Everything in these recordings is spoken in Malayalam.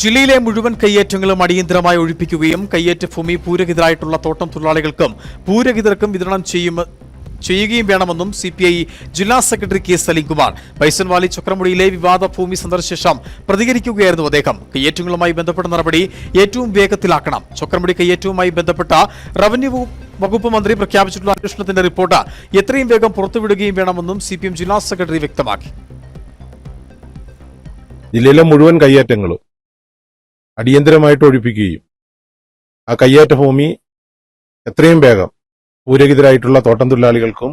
ജില്ലയിലെ മുഴുവൻ കയ്യേറ്റങ്ങളും അടിയന്തരമായി ഒഴിപ്പിക്കുകയും കയ്യേറ്റ ഭൂമി പൂരഹിതരായിട്ടുള്ള തോട്ടം തൊഴിലാളികൾക്കും പൂരഹിതർക്കും വിതരണം ചെയ്യും ചെയ്യുകയും വേണമെന്നും സി പി ഐ ജില്ലാ സെക്രട്ടറി കെ സലീംകുമാർ. ബൈസൻവാലി ചക്രമുടിയിലെ വിവാദ ഭൂമി സന്ദർശിച്ച ശേഷം പ്രതികരിക്കുകയായിരുന്നു അദ്ദേഹം. കയ്യേറ്റങ്ങളുമായി ബന്ധപ്പെട്ട നടപടി ഏറ്റവും വേഗത്തിലാക്കണം. ചക്രമുടി കയ്യേറ്റവുമായി ബന്ധപ്പെട്ട റവന്യൂ വകുപ്പ് മന്ത്രി പ്രഖ്യാപിച്ചിട്ടുള്ള അന്വേഷണത്തിന്റെ റിപ്പോർട്ട് എത്രയും വേഗം പുറത്തുവിടുകയും വേണമെന്നും സി ജില്ലാ സെക്രട്ടറി വ്യക്തമാക്കി. ജില്ലയിലെ മുഴുവൻ കയ്യേറ്റങ്ങളും അടിയന്തരമായിട്ട് ഒഴിപ്പിക്കുകയും ആ കയ്യേറ്റ ഭൂമി എത്രയും വേഗം ഭൂരഹിതരായിട്ടുള്ള തോട്ടം തൊഴിലാളികൾക്കും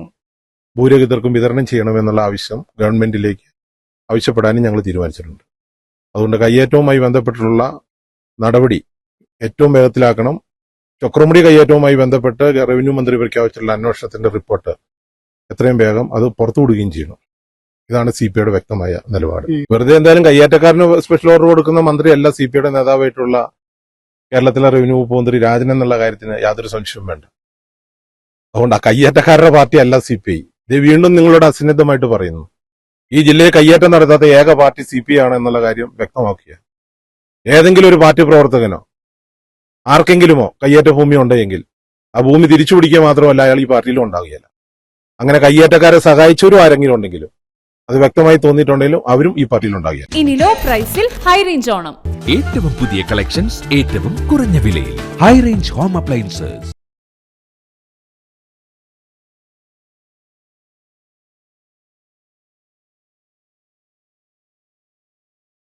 ഭൂരഹിതർക്കും വിതരണം ചെയ്യണമെന്നുള്ള ആവശ്യം ഗവൺമെന്റിലേക്ക് ആവശ്യപ്പെടാനും ഞങ്ങൾ തീരുമാനിച്ചിട്ടുണ്ട്. അതുകൊണ്ട് കയ്യേറ്റവുമായി ബന്ധപ്പെട്ടുള്ള നടപടി ഏറ്റവും വേഗത്തിലാക്കണം. ചക്രമുടി കയ്യേറ്റവുമായി ബന്ധപ്പെട്ട് റവന്യൂ മന്ത്രി പ്രഖ്യാപിച്ചിട്ടുള്ള അന്വേഷണത്തിന്റെ റിപ്പോർട്ട് എത്രയും വേഗം അത് പുറത്തുവിടുകയും ചെയ്യണം. ഇതാണ് സി പി ഐയുടെ വ്യക്തമായ നിലപാട്. വെറുതെ എന്തായാലും കയ്യേറ്റക്കാരന് സ്പെഷ്യൽ ഓർഡർ കൊടുക്കുന്ന മന്ത്രിയല്ല സി പി ഐയുടെ നേതാവായിട്ടുള്ള കേരളത്തിലെ റവന്യൂ വകുപ്പ് മന്ത്രി രാജൻ എന്നുള്ള കാര്യത്തിന് യാതൊരു സംശയവും വേണ്ട. അതുകൊണ്ട് ആ കയ്യേറ്റക്കാരുടെ പാർട്ടി അല്ല സി പി ഐ ഇത് വീണ്ടും നിങ്ങളോട് അസന്നിഗ്ധമായിട്ട് പറയുന്നു. ഈ ജില്ലയെ കയ്യേറ്റം നടത്താത്ത ഏക പാർട്ടി സി പി ഐ ആണ് എന്നുള്ള കാര്യം വ്യക്തമാക്കുക. ഏതെങ്കിലും ഒരു പാർട്ടി പ്രവർത്തകനോ ആർക്കെങ്കിലുമോ കയ്യേറ്റ ഭൂമി ഉണ്ടെങ്കിൽ ആ ഭൂമി തിരിച്ചു പിടിക്കുക മാത്രമല്ല അയാൾ ഈ പാർട്ടിയിലും ഉണ്ടാവുകയില്ല. അങ്ങനെ കയ്യേറ്റക്കാരെ സഹായിച്ചവരും ആരെങ്കിലും ഉണ്ടെങ്കിലും അത് വ്യക്തമായി തോന്നിയിട്ടുണ്ടെങ്കിലും അവരും ഈ പാർട്ടിയിൽ ഉണ്ടാകുക ഇനി ലോ പ്രൈസിൽ ഹൈ റേഞ്ച് ഓണം. ഏറ്റവും പുതിയ കളക്ഷൻസ് ഏറ്റവും കുറഞ്ഞ വിലയിൽ. High range home appliances